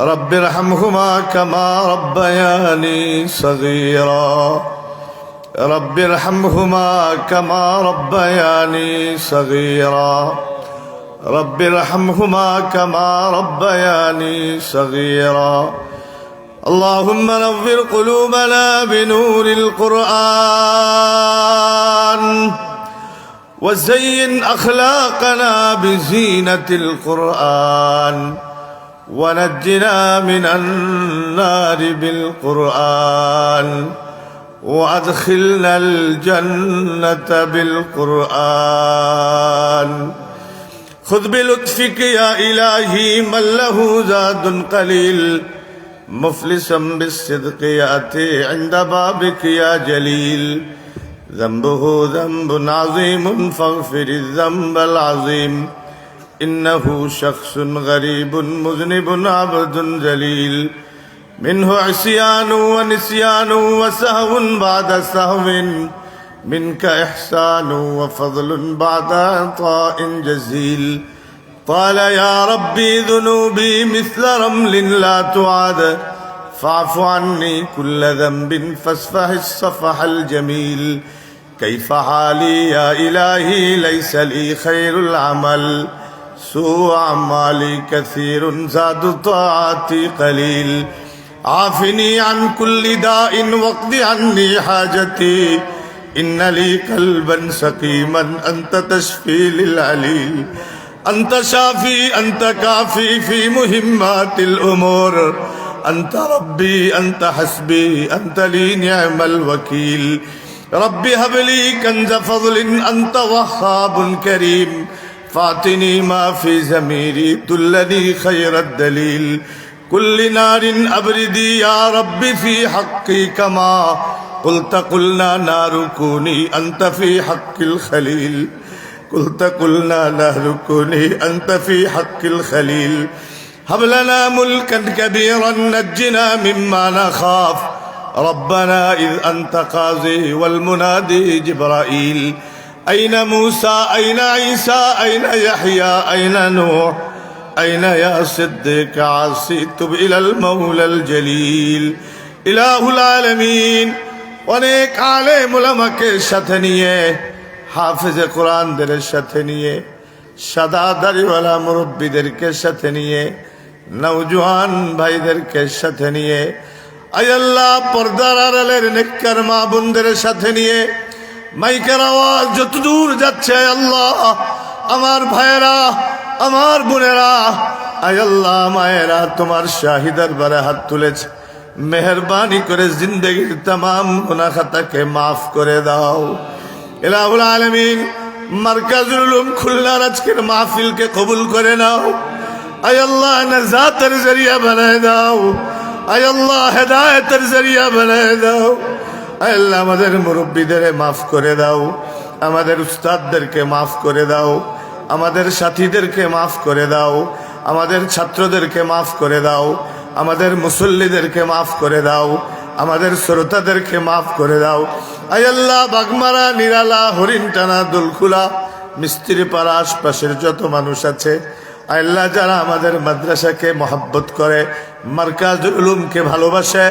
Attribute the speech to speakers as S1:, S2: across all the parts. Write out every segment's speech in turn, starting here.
S1: رب ارحمهما كما ربياني صغيرا. رب ارحمهما كما ربياني صغيرا. رب ارحمهما كما ربياني صغيرا. اللهم نور قلوبنا بنور القرآن. وزين أخلاقنا بزينة القرآن. ونجنا من النار بالقرآن وأدخلنا الجنة بالقرآن. خذ بلطفك يا إلهي من له زاد قليل. مفلسا بالصدق يأتي عند بابك يا جليل. ذنبه ذنب عظيم فاغفر الذنب العظيم. إنه شخص غريب مذنب عبد جليل. منه عصيان ونسيان وسهو بعد سهو. منك إحسان وفضل بعد عطاء جزيل. قال يا ربي ذنوبي مثل رمل لا تعاد فاعف عني كل ذنب فاصفح الصفح الجميل. كيف حالي يا إلهي ليس لي خير العمل. سوء أعمالي كثير زاد طاعتي قليل. عافني عن كل داء واقض عني حاجتي. إن لي قلبا سقيما أنت تشفي للعليل. أنت شافي أنت كافي في مهمات الأمور. أنت ربي أنت حسبي أنت لي نعم الوكيل. ربي هب لي كنز فضل أنت وهاب كريم. فاعطني ما في زميري دلني خير الدليل. كل نار أبردي يا ربي في حقي كما. قلت قلنا نار كوني أنت في حق الخليل. قلت قلنا نار كوني أنت في حق الخليل. هب لنا ملكا كبيرا نجنا مما نخاف. ربنا إذ أنت قاضي والمنادي جبرائيل. أين موسى أين عيسى أين يحيى أين نوح أين يا صديق عاصي تب إلى المولى الجليل إله العالمين অনেক আলেম ওলামাকে সাথে নিয়ে হাফেজে কোরআনদের সাথে নিয়ে সাদা দাড়িওয়ালা মুরব্বীদেরকে সাথে নিয়ে নৌজওয়ান ভাইদেরকে সাথে নিয়ে আয়াল্লাহ পর্দার আড়ালের নেককার মা বোনদের সাথে নিয়ে মাইকের আওয়াজ যত দূর যাচ্ছে আল্লাহ, আমার ভাইয়েরা, আমার বোনেরা আয়াল্লাহ মায়েরা, তোমার শাহিদার বারে হাত তুলেছে। মেহরবানি করে জিন্দগির তাম গুনা খাতাকে মাফ করে দাও। এলাহুল আলমিন, মার্কাজুল খুলনার আজকের মাহফিলকে কবুল করে নাও। আয়াল্লাহ নাজাতের জরিয়া বানায় দাও। আয়াল্লাহ হেদায়তের জরিয়া বানায় দাও। আল্লাহ আমাদের মুরব্বীদের মাফ করে দাও, আমাদের উস্তাদদেরকে মাফ করে দাও, আমাদের সাথীদেরকে মাফ করে দাও, আমাদের ছাত্রদেরকে মাফ করে দাও, আমাদের মুসল্লিদেরকে মাফ করে দাও, আমাদের শ্রোতাদেরকে মাফ করে দাও। আয়াল্লাহ বাগমারা, নিরালা হরিণটানা দোলখুলা, মিস্ত্রি পাড়া, আশপাশের যত মানুষ আছে আল্লাহ, যারা আমাদের মাদ্রাসাকে মহাব্বত করে মার্কাজ উলুমকে ভালোবাসে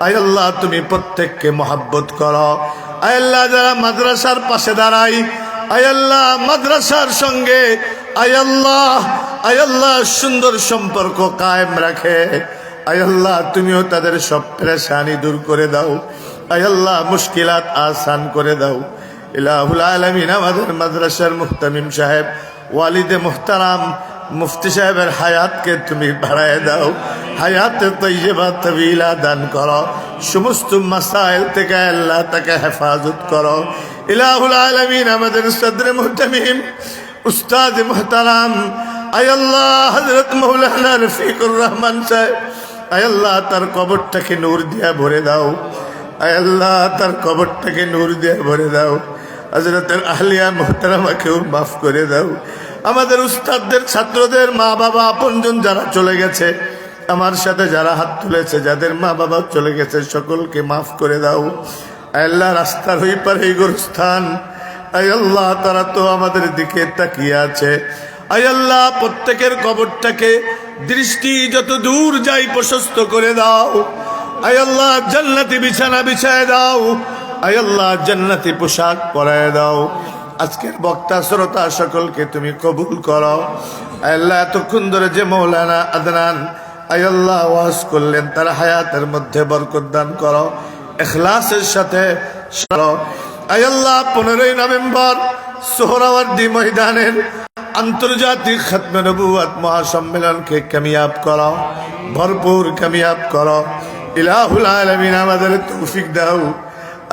S1: আল্লাহ, তুমি প্রত্যেককে মহাব্বত করো। আল্লাহ, যারা মাদ্রাসার পাশে দাঁড়াই আয়াল্লাহ মাদ্রাসার সঙ্গে আয়াল্লাহ আয়াল্লাহ সুন্দর সম্পর্ক কায়েম রাখে। আয়াল্লাহ তুমিও তাদের সব প্রেশানি দূর করে দাও। আয়াল্লাহ মুশকিলাত আসান করে দাও। ইলাহুল আলমিন, আমাদের মাদ্রাসার মুহতামিম সাহেব, ওয়ালিদে মুহতারাম, মুফতি সাহেবের হায়াতকে তুমি বাড়ায় দাও। হায়াতে তৈবা তবিলা দান করো। সমস্ত মাসাইল থেকে আল্লাহ তাকে হেফাজত করো। ইলাহুল আলমিন আমাদের সদরে মুহতামিম, উস্তাদ মুহতারাম আয় আল্লাহ হজরত মৌলানা রফিকুর রহমান সাহেব আয় আল্লাহ তার কবরটাকে নূর দিয়া ভরে দাও। আয় আল্লাহ তার কবরটাকে নূর দিয়া ভরে দাও। হজরতের আহলিয়া মোহতারামাকেও মাফ করে দাও। আমাদের উস্তাদদের, ছাত্রদের মা বাবা আপনজন যারা চলে গেছে আমার সাথে যারা হাত তুলেছে, যাদের মা বাবা চলে গেছে, সকলকে মাফ করে দাও। আল্লাহ, রাস্তার হই পারে এই গোরস্থান। আল্লাহ, তারা তো আমাদের দিকে তাকিয়ে আছে। আল্লাহ, প্রত্যেকের কবরটাকে দৃষ্টি যত দূর যাই প্রশস্ত করে দাও। আল্লাহ, জান্নাতি বিছানা বিছায় দাও। আল্লাহ, জান্নাতি পোশাক পরায় দাও। আজকের বক্তা, শ্রোতা, সকলকে তুমি কবুল করো। আল্লাহ, এতক্ষণ ধরে যে মৌলানা আদনান আল্লাহ, ওয়াজ করলেন, তার হায়াতের মধ্যে বরকত দান করো, এখলাসের সাথে সরো। আয় আল্লাহ, পনেরোই নভেম্বর সোহরাওয়ার্দী ময়দানের আন্তর্জাতিক খতমে নবুয়াত মহাসম্মেলনকে কামিয়াব করো, ভরপুর কামিয়াব করো। ইলাহুল আলমিন আমাদের তৌফিক দাও।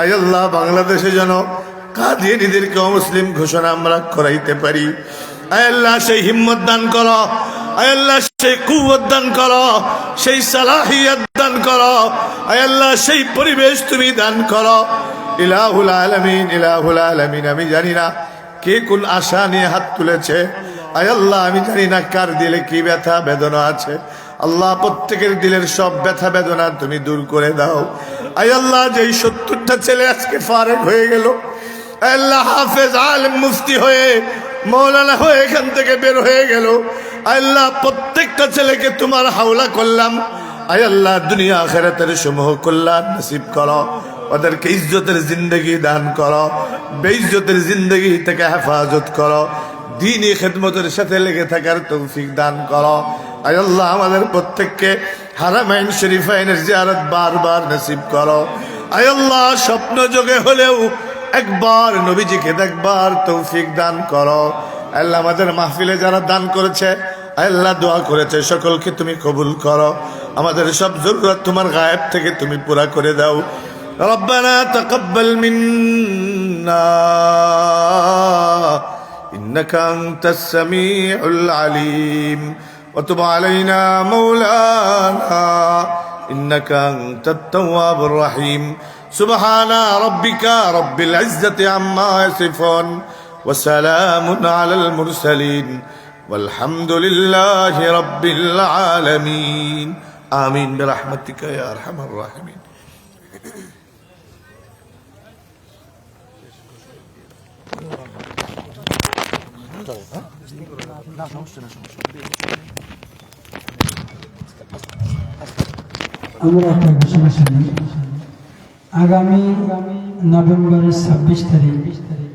S1: আয় আল্লাহ, বাংলাদেশে যেন কাদিয়ানিদেরকে অমুসলিম ঘোষণা আমরা করাইতে পারি। আয় আল্লাহ, সেই হিম্মত দান করো আল্লাহ, সেই কুয়ত দান করো, সেই সালাহিয়ত দান করো। আল্লাহ, সেই পরিবেশ তুমি দান করো। ইলাহুল আলমিন ইলাহুল আলমিন, আমি জানি না কে কোন আশা নিয়ে হাত তুলেছে। আয় আল্লাহ, আমি জানি না কার দিলে কি ব্যথা, বেদনা আছে। আল্লাহ, প্রত্যেকের দিলের সব ব্যথা, বেদনা তুমি দূর করে দাও। আল্লাহ, যেই সত্তরটা ছেলে আজকে ফারেক হয়ে গেল আল্লাহ, হাফেজ, আলেম, মুফতি হয়ে, মৌলানা হয়ে এখান থেকে বের হয়ে গেল। আল্লাহ, প্রত্যেকটা ছেলেকে তোমার হাওলা করলাম। আয় আল্লাহ, দুনিয়া আখেরাতের সমূহ কল্যাণ নসিব করো। ওদেরকে ইজ্জতের জিন্দগি দান করো। বেইজ্জতের জিন্দগি থেকে হেফাজত করো। দিনই খেদমতের সাথে লেগে থাকার তৌফিক দান করো। আয় আল্লাহ, আমাদের প্রত্যেককে হারামাইন শরীফাইনের জিয়ারত বারবার নসিব করো। আয় আল্লাহ, স্বপ্ন যোগে হলেও একবার নবীজিকে দেখবার তৌফিক দান করো। আল্লাহ আমাদের মাহফিলে যারা দান করেছে আল্লাহ দোয়া করেছে সকলকে তুমি কবুল করো আমাদের সব জরুরত তোমার গায়েব থেকে তুমি পুরা করে দাও ربنا تقبل منا إنك أنت السميع العليم وتب علينا مولانا إنك أنت التواب الرحيم سبحان ربك رب العزة عما يصفون وسلام على المرسلين والحمد لله رب العالمين آمين برحمتك يا أرحم الراحمين
S2: আমরা একটা ঘোষণা শুনি আগামী নভেম্বরের ছাব্বিশ তারিখ বিশ তারিখ